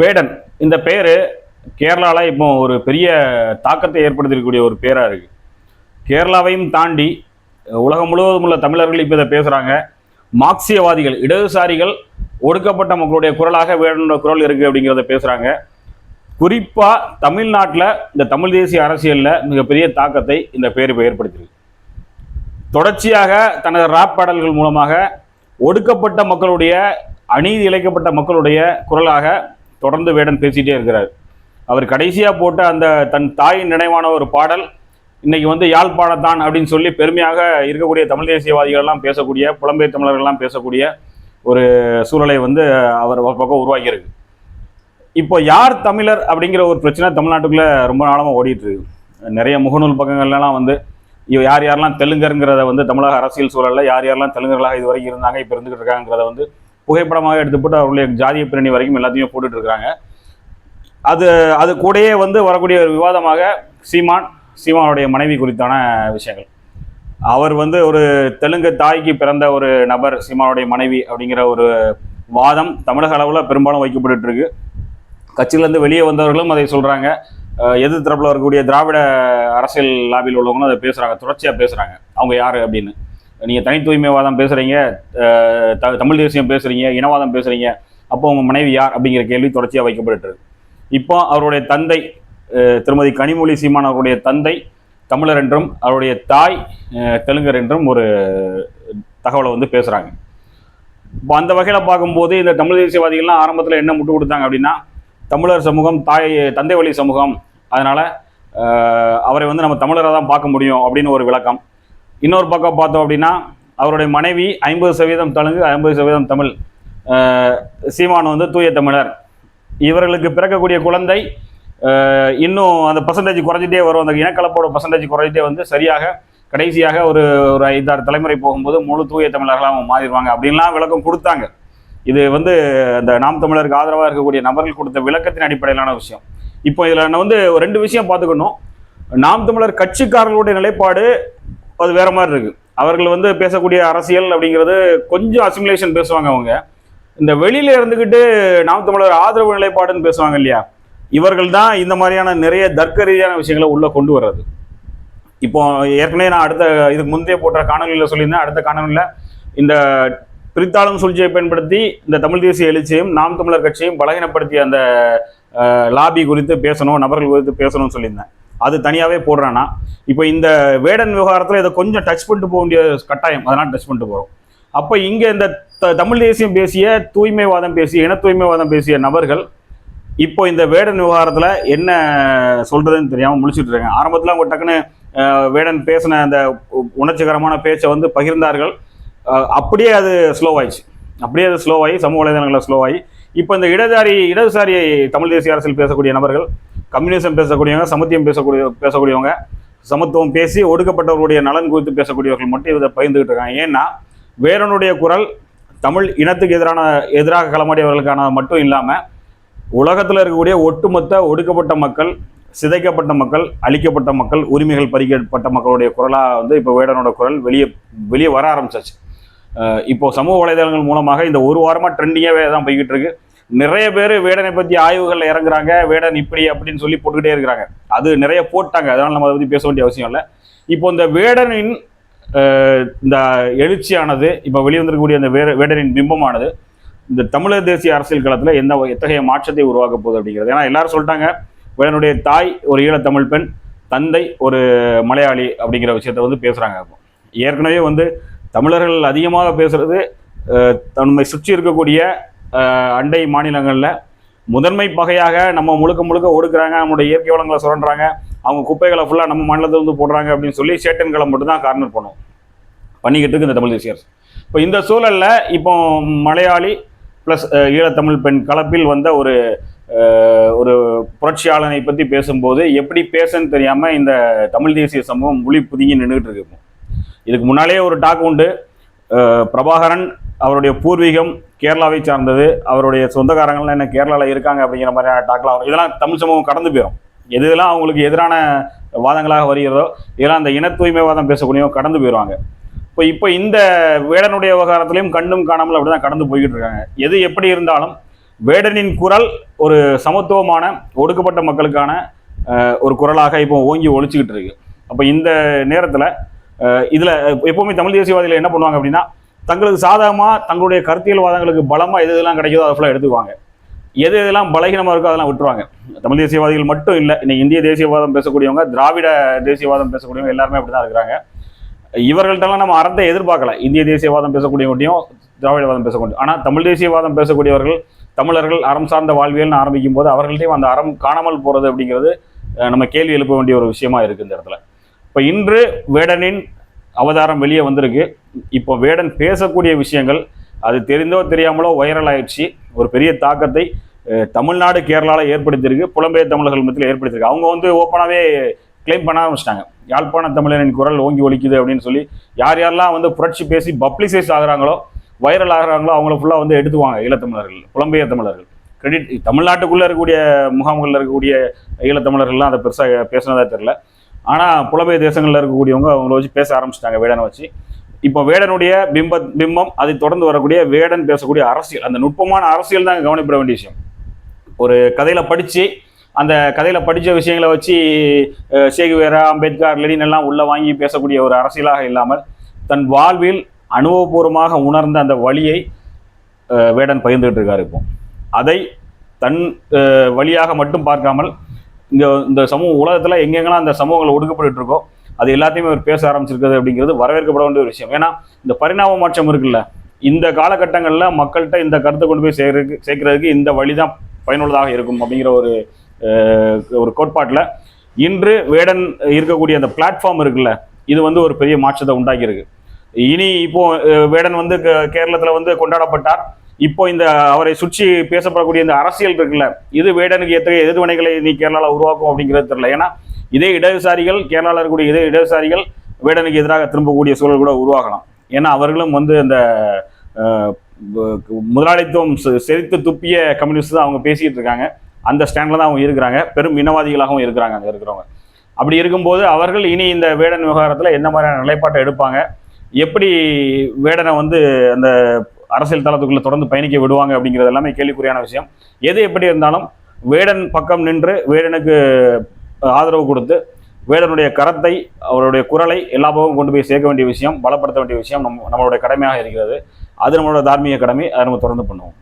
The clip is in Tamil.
வேடன். இந்த பேர் கேரளாவில் இப்போ ஒரு பெரிய தாக்கத்தை ஏற்படுத்தியிருக்கக்கூடிய ஒரு பேராக இருக்குது கேரளாவையும் தாண்டி உலகம் முழுவதும் உள்ள தமிழர்கள் இப்போ இதை பேசுகிறாங்க மார்க்சியவாதிகள் இடதுசாரிகள் ஒடுக்கப்பட்ட மக்களுடைய குரலாக வேடனோட குரல் இருக்குது அப்படிங்கிறத பேசுகிறாங்க குறிப்பாக தமிழ்நாட்டில் இந்த தமிழ் தேசிய அரசியலில் மிகப்பெரிய தாக்கத்தை இந்த பேர் இப்போ ஏற்படுத்தியிருக்கு. தொடர்ச்சியாக தனது ராப் பாடல்கள் மூலமாக ஒடுக்கப்பட்ட மக்களுடைய அநீதி இழைக்கப்பட்ட மக்களுடைய குரலாக தொடர்ந்து வேடன் பேசிகிட்டே இருக்கிறார். அவர் கடைசியாக போட்ட அந்த தன் தாயின் நினைவான ஒரு பாடல் இன்னைக்கு வந்து யாழ்ப்பாணத்தான் அப்படின்னு சொல்லி பெருமையாக இருக்கக்கூடிய தமிழ் தேசியவாதிகள்லாம் பேசக்கூடிய புலம்பெயர் தமிழர்கள்லாம் பேசக்கூடிய ஒரு சூழலை வந்து அவர் ஒரு பக்கம் உருவாக்கியிருக்கு. இப்போ யார் தமிழர் அப்படிங்கிற ஒரு பிரச்சனை தமிழ்நாட்டுக்குள்ளே ரொம்ப நாளமாக ஓடிட்டு இருக்கு நிறைய முகநூல் பக்கங்கள்லாம் வந்து யார் யாரெல்லாம் தெலுங்கருங்கிறத வந்து தமிழக அரசியல் சூழலில் யார் யாரெல்லாம் தெலுங்கர்களாக இது வரைக்கும் இருந்தாங்க இப்போ இருந்துகிட்டு இருக்காங்கிறத வந்து புகைப்படமாக எடுத்து போட்டு அவருடைய ஜாதிய பின்னணி வரைக்கும் எல்லாத்தையும் போட்டுட்டு இருக்காங்க. அது அது கூடயே வந்து வரக்கூடிய ஒரு விவாதமாக சீமான் சீமானுடைய மனைவி குறித்தான விஷயங்கள். அவர் வந்து ஒரு தெலுங்கு தாய்க்கு பிறந்த ஒரு நபர் சீமானுடைய மனைவி அப்படிங்கிற ஒரு வாதம் தமிழக அளவில் பெரும்பாலும் வைக்கப்பட்டு இருக்கு கட்சியிலேருந்து வெளியே வந்தவர்களும் அதை சொல்கிறாங்க எதிர் தரப்பில் இருக்கக்கூடிய திராவிட அரசியல் லாபியில் உள்ளவங்களும் அதை பேசுகிறாங்க தொடர்ச்சியாக பேசுகிறாங்க அவங்க யார் அப்படின்னு. நீங்கள் தனி தூய்மைவாதம் பேசுகிறீங்க தமிழ் தேசியம் பேசுகிறீங்க இனவாதம் பேசுகிறீங்க அப்போ உங்கள் மனைவி யார் அப்படிங்கிற கேள்வி தொடர்ச்சியாக வைக்கப்பட்டுருக்கு இப்போ அவருடைய தந்தை திருமதி கனிமொழி சீமான் அவருடைய தந்தை தமிழர் என்றும் அவருடைய தாய் தெலுங்கர் என்றும் ஒரு தகவலை வந்து பேசுகிறாங்க இப்போ அந்த வகையில் பார்க்கும்போது இந்த தமிழ் தேசியவாதிகள்லாம் ஆரம்பத்தில் என்ன முட்டு கொடுத்தாங்க அப்படின்னா தமிழர் சமூகம் தாய் தந்தை வழி சமூகம் அதனால் அவரை வந்து நம்ம தமிழராக தான் பார்க்க முடியும் அப்படின்னு ஒரு விளக்கம். இன்னொரு பக்கம் பார்த்தோம் அப்படின்னா அவருடைய மனைவி ஐம்பது சதவீதம் தெலுங்கு ஐம்பது சதவீதம் தமிழ். சீமான் வந்து தூய தமிழர். இவர்களுக்கு பிறக்கக்கூடிய குழந்தை இன்னும் அந்த பர்சன்டேஜ் குறைஞ்சிட்டே வரும். அந்த இனக்கலப்போட பர்சன்டேஜ் குறைஞ்சிட்டே வந்து சரியாக கடைசியாக ஒரு ஒரு ஐந்தாறு தலைமுறை போகும்போது முழு தூய தமிழர்களாக அவங்க மாறிடுவாங்க. அப்படின்லாம் விளக்கம் கொடுத்தாங்க. இது வந்து அந்த நாம் தமிழருக்கு ஆதரவாக இருக்கக்கூடிய நபர்கள் கொடுத்த விளக்கத்தின் அடிப்படையிலான விஷயம். இப்போ இதில் நான் வந்து ஒரு ரெண்டு விஷயம் பார்த்துக்கணும். நாம் தமிழர் கட்சிக்காரர்களுடைய நிலைப்பாடு அது வேற மாதிரி இருக்கு. அவர்கள் வந்து பேசக்கூடிய அரசியல் அப்படிங்கிறது கொஞ்சம் அசிமுலேஷன் பேசுவாங்க அவங்க. இந்த வெளியில இருந்துக்கிட்டு நாம் தமிழர் ஆதரவு நிலைப்பாடுன்னு பேசுவாங்க இல்லையா? இவர்கள் தான் இந்த மாதிரியான நிறைய தர்க்க ரீதியான விஷயங்களை உள்ள கொண்டு வர்றது. இப்போ ஏற்கனவே நான் அடுத்த இதுக்கு முந்தைய போட்ட காணொலியில் சொல்லியிருந்தேன். அடுத்த காணொலியில் இந்த பிரித்தாளும் சூழ்ச்சியை பயன்படுத்தி இந்த தமிழ் தேசிய எழுச்சியும் நாம் தமிழர் கட்சியும் பலகீனப்படுத்திய அந்த லாபி குறித்து பேசணும் நபர்கள் குறித்து பேசணும்னு சொல்லியிருந்தேன். அது தனியாகவே போடுறானா இப்போ இந்த வேடன் விவகாரத்தில் இதை கொஞ்சம் டச் பண்ணிட்டு போக வேண்டிய கட்டாயம். அதனால் டச் பண்ணிட்டு போகிறோம் அப்போ இங்கே இந்த த- தமிழ் தேசியம் பேசிய தூய்மைவாதம் பேசிய இன தூய்மைவாதம் பேசிய நபர்கள் இப்போ இந்த வேடன் விவகாரத்தில் என்ன சொல்றதுன்னு தெரியாமல் முழிச்சிட்டு இருக்காங்க. ஆரம்பத்தில் அவங்க டக்குன்னு வேடன் பேசின அந்த உ- உணர்ச்சிகரமான பேச்சை வந்து பகிர்ந்தார்கள். அப்படியே அது ஸ்லோவாயிடுச்சு அப்படியே அது ஸ்லோவாகி சமூக வலைதளங்களில் ஸ்லோவாகி இப்போ இந்த இடதுசாரி இடதுசாரி தமிழ் தேசிய அரசில் பேசக்கூடிய நபர்கள் கம்யூனிசம் பேசக்கூடியவங்க சமத்தியம் பேசக்கூடிய பேசக்கூடியவங்க சமத்துவம் பேசி ஒடுக்கப்பட்டவர்களுடைய நலன் குறித்து பேசக்கூடியவர்கள் மட்டும் இதை பகிர்ந்துகிட்டு இருக்காங்க. ஏன்னா வேறனுடைய குரல் தமிழ் இனத்துக்கு எதிரான எதிராக களமாடியவர்களுக்கான மட்டும் இல்லாமல் உலகத்தில் இருக்கக்கூடிய ஒட்டுமொத்த ஒடுக்கப்பட்ட மக்கள் சிதைக்கப்பட்ட மக்கள் அழிக்கப்பட்ட மக்கள் உரிமைகள் பறிக்கப்பட்ட மக்களுடைய குரலாக வந்து இப்போ வேடனோட குரல் வெளியே வெளியே வர ஆரம்பிச்சாச்சு. இப்போ சமூக வலைதளங்கள் மூலமாக இந்த ஒரு வாரமாக ட்ரெண்டிங்காகவே தான் போய்கிட்டு இருக்கு. நிறைய பேர் வேடனை பற்றி ஆய்வுகளில் இறங்குறாங்க வேடன் இப்படி அப்படின்னு சொல்லி போட்டுக்கிட்டே இருக்கிறாங்க. அது நிறைய போட்டாங்க. அதனால் நம்ம அதை பற்றி பேச வேண்டிய அவசியம் இல்லை. இப்போ இந்த வேடனின் இந்த எழுச்சியானது இப்போ வெளிவந்திருக்கக்கூடிய அந்த வேட வேடனின் பிம்பமானது இந்த தமிழர் தேசிய அரசியல் களத்தில் எந்த எத்தகைய மாற்றத்தை உருவாக்க போகுது அப்படிங்கிறது. ஏன்னா எல்லாரும் சொல்லிட்டாங்க வேடனுடைய தாய் ஒரு ஈழத்தமிழ் பெண் தந்தை ஒரு மலையாளி அப்படிங்கிற விஷயத்த வந்து பேசுகிறாங்க ஏற்கனவே வந்து தமிழர்கள் அதிகமாக பேசுறது அஹ், நம்மை சுற்றி இருக்கக்கூடிய அண்டை மாநிலங்களில் முதன்மை பகையாக நம்ம முழுக்க முழுக்க ஒடுக்குறாங்க நம்மளுடைய இயற்கை வளங்களை சுரண்டுறாங்க அவங்க குப்பைகளை ஃபுல்லாக நம்ம மாநிலத்தில் வந்து போடுறாங்க அப்படின்னு சொல்லி சேட்டன்களை மட்டும் தான் கார்னர் பண்ணும். பண்ணிக்கிட்டு இருக்கு இந்த தமிழ் தேசிய இப்போ இந்த சூழல்ல இப்போ மலையாளி ப்ளஸ் ஈழத்தமிழ் பெண் கலப்பில் வந்த ஒரு ஒரு புரட்சியாளனை பற்றி பேசும்போது எப்படி பேசன்னு தெரியாமல் இந்த தமிழ் தேசிய சமூகம் புலி புதுங்கி நின்றுட்டு இருக்கு இதுக்கு முன்னாலே ஒரு டாக் உண்டு. பிரபாகரன் அவருடைய பூர்வீகம் கேரளாவை சார்ந்தது அவருடைய சொந்தக்காரங்கள்லாம் என்ன கேரளாவில் இருக்காங்க அப்படிங்கிற மாதிரியான டாக்லாம் வரும். இதெல்லாம் தமிழ் சமூகம் கடந்து போயிடும் எது இதெல்லாம் அவங்களுக்கு எதிரான வாதங்களாக வருகிறதோ இதெல்லாம் அந்த இன தூய்மைவாதம் பேசக்கூடியவங்க கடந்து போயிடுவாங்க இப்போ இப்போ இந்த வேடனுடைய விவகாரத்திலையும் கண்ணும் காணாமல் அப்படிதான் கடந்து போய்கிட்டு இருக்காங்க. எது எப்படி இருந்தாலும் வேடனின் குரல் ஒரு சமத்துவமான ஒடுக்கப்பட்ட மக்களுக்கான ஒரு குரலாக இப்போ ஓங்கி ஒழிச்சுக்கிட்டு இருக்கு. அப்போ இந்த நேரத்தில் இதில் எப்போவுமே தமிழ் தேசியவாதிகள் என்ன பண்ணுவாங்க அப்படின்னா தங்களுக்கு சாதகமாக தங்களுடைய கருத்தியல் வாதங்களுக்கு பலமாக எது எதெல்லாம் கிடைக்குதோ அதை ஃபுல்லாக எடுத்துக்குவாங்க. எது எதெல்லாம் பலகீனமாக இருக்கோ அதெல்லாம் விட்டுருவாங்க. தமிழ் தேசியவாதிகள் மட்டும் இல்லை இன்னைக்கு இந்திய தேசியவாதம் பேசக்கூடியவங்க திராவிட தேசியவாதம் பேசக்கூடியவங்க எல்லாருமே அப்படி தான் இருக்கிறாங்க. இவர்கள்ட்டெல்லாம் நம்ம அறத்தை எதிர்பார்க்கல. இந்திய தேசியவாதம் பேசக்கூடியவங்களையும் திராவிடவாதம் பேசக்கூடிய ஆனால் தமிழ் தேசியவாதம் பேசக்கூடியவர்கள் தமிழர்கள் அறம் சார்ந்த வாழ்வியல்னு ஆரம்பிக்கும் போது அவர்கள்ட்டையும் அந்த அறம் காணாமல் போகிறது அப்படிங்கிறது நம்ம கேள்வி எழுப்ப வேண்டிய ஒரு விஷயமா இருக்குது இந்த இடத்துல. இப்போ இன்று வேடனின் அவதாரம் வெளியே வந்திருக்கு. இப்போ வேடன் பேசக்கூடிய விஷயங்கள் அது தெரிந்தோ தெரியாமலோ வைரல் ஆயிடுச்சு. ஒரு பெரிய தாக்கத்தை தமிழ்நாடு கேரளாவில் ஏற்படுத்தியிருக்கு புலம்பெயர் தமிழர்கள் மத்தியில் ஏற்படுத்தியிருக்கு. அவங்க வந்து ஓப்பனாகவே கிளைம் பண்ண ஆரம்பிச்சிட்டாங்க. யாழ்ப்பாண தமிழரின் குரல் ஓங்கி ஒலிக்குது அப்படின்னு சொல்லி யார் யாரெல்லாம் வந்து புரட்சி பேசி பப்ளிசைஸ் ஆகிறாங்களோ வைரல் ஆகுறாங்களோ அவங்கள ஃபுல்லாக வந்து எடுத்துவாங்க ஈழத்தமிழர்கள் புலம்பெயர் தமிழர்கள். கிரெடிட் தமிழ்நாட்டுக்குள்ளே இருக்கக்கூடிய முகாம்களில் இருக்கக்கூடிய ஈழத்தமிழர்கள்லாம் அதை பெருசாக பேசுனதாக தெரில ஆனால் புலம்பெயர் தேசங்களில் இருக்கக்கூடியவங்க அவங்கள வச்சு பேச ஆரம்பிச்சிட்டாங்க வேடனை வச்சு. இப்போ வேடனுடைய பிம்ப பிம்பம் அதை தொடர்ந்து வரக்கூடிய வேடன் பேசக்கூடிய அரசியல். அந்த நுட்பமான அரசியல் தான் கவனிப்பட வேண்டிய விஷயம். ஒரு கதையில் படித்து அந்த கதையில் படித்த விஷயங்களை வச்சு சேகுவேரா அம்பேத்கர் லெனின் எல்லாம் உள்ளே வாங்கி பேசக்கூடிய ஒரு அரசியலாக இல்லாமல் தன் வாழ்வில் அனுபவபூர்வமாக உணர்ந்த அந்த வழியை வேடன் பகிர்ந்துகிட்டு இருக்காரு இப்போ. அதை தன் வழியாக மட்டும் பார்க்காமல் இங்கே இந்த சமூக உலகத்தில் எங்கெங்கெல்லாம் அந்த சமூகங்கள் ஒடுக்கப்பட்டு இருக்கோ அது எல்லாத்தையுமே அவர் பேச ஆரம்பிச்சிருக்கிறது அப்படிங்கிறது வரவேற்கப்பட வேண்டிய ஒரு விஷயம். ஏன்னா இந்த பரிணாம மாற்றம் இருக்குல்ல இந்த காலகட்டங்களில் மக்கள்கிட்ட இந்த கருத்தை கொண்டு போய் சேர்க்கு சேர்க்கிறதுக்கு இந்த வழி தான் பயனுள்ளதாக இருக்கும் அப்படிங்கிற ஒரு ஒரு கோட்பாட்டில் இன்று வேடன் இருக்கக்கூடிய அந்த பிளாட்ஃபார்ம் இருக்குல்ல இது வந்து ஒரு பெரிய மாற்றத்தை உண்டாக்கியிருக்கு. இனி இப்போ வேடன் வந்து கேரளத்தில் வந்து கொண்டாடப்பட்டார். இப்போ இந்த அவரை சுற்றி பேசப்படக்கூடிய இந்த அரசியல் இருக்குல்ல இது வேடனுக்கு எத்தகைய எதிர்வினைகளை நீ கேரளாவில் உருவாக்கும் அப்படிங்கிறது தெரியல. ஏன்னா இதே இடதுசாரிகள் கேரளாவில் இருக்கக்கூடிய இதே இடதுசாரிகள் வேடனுக்கு எதிராக திரும்பக்கூடிய சூழல் கூட உருவாகலாம். ஏன்னா அவர்களும் வந்து அந்த முதலாளித்துவம் செ- துப்பிய கம்யூனிஸ்ட் தான் அவங்க பேசிகிட்டு இருக்காங்க. அந்த ஸ்டாண்டில் தான் அவங்க இருக்கிறாங்க. பெரும் இனவாதிகளாகவும் இருக்கிறாங்க அங்கே இருக்கிறவங்க. அப்படி இருக்கும்போது அவர்கள் இனி இந்த வேடன் விவகாரத்தில் என்ன மாதிரியான நிலைப்பாட்டை எடுப்பாங்க? எப்படி வேடனை வந்து அந்த அரசியல் தளத்துக்குள்ளே தொடர்ந்து பயணிக்க விடுவாங்க அப்படிங்கிறது எல்லாமே கேள்விக்குறியான விஷயம். எது எப்படி இருந்தாலும் வேடன் பக்கம் நின்று வேடனுக்கு ஆதரவு கொடுத்து வேடனுடைய கரத்தை அவருடைய குரலை எல்லா பக்கமும் கொண்டு போய் சேர்க்க வேண்டிய விஷயம் பலப்படுத்த வேண்டிய விஷயம் நம் நம்மளுடைய கடமையாக இருக்கிறது. அது நம்மளோட தார்மீக கடமை. அதை நம்ம தொடர்ந்து பண்ணுவோம்.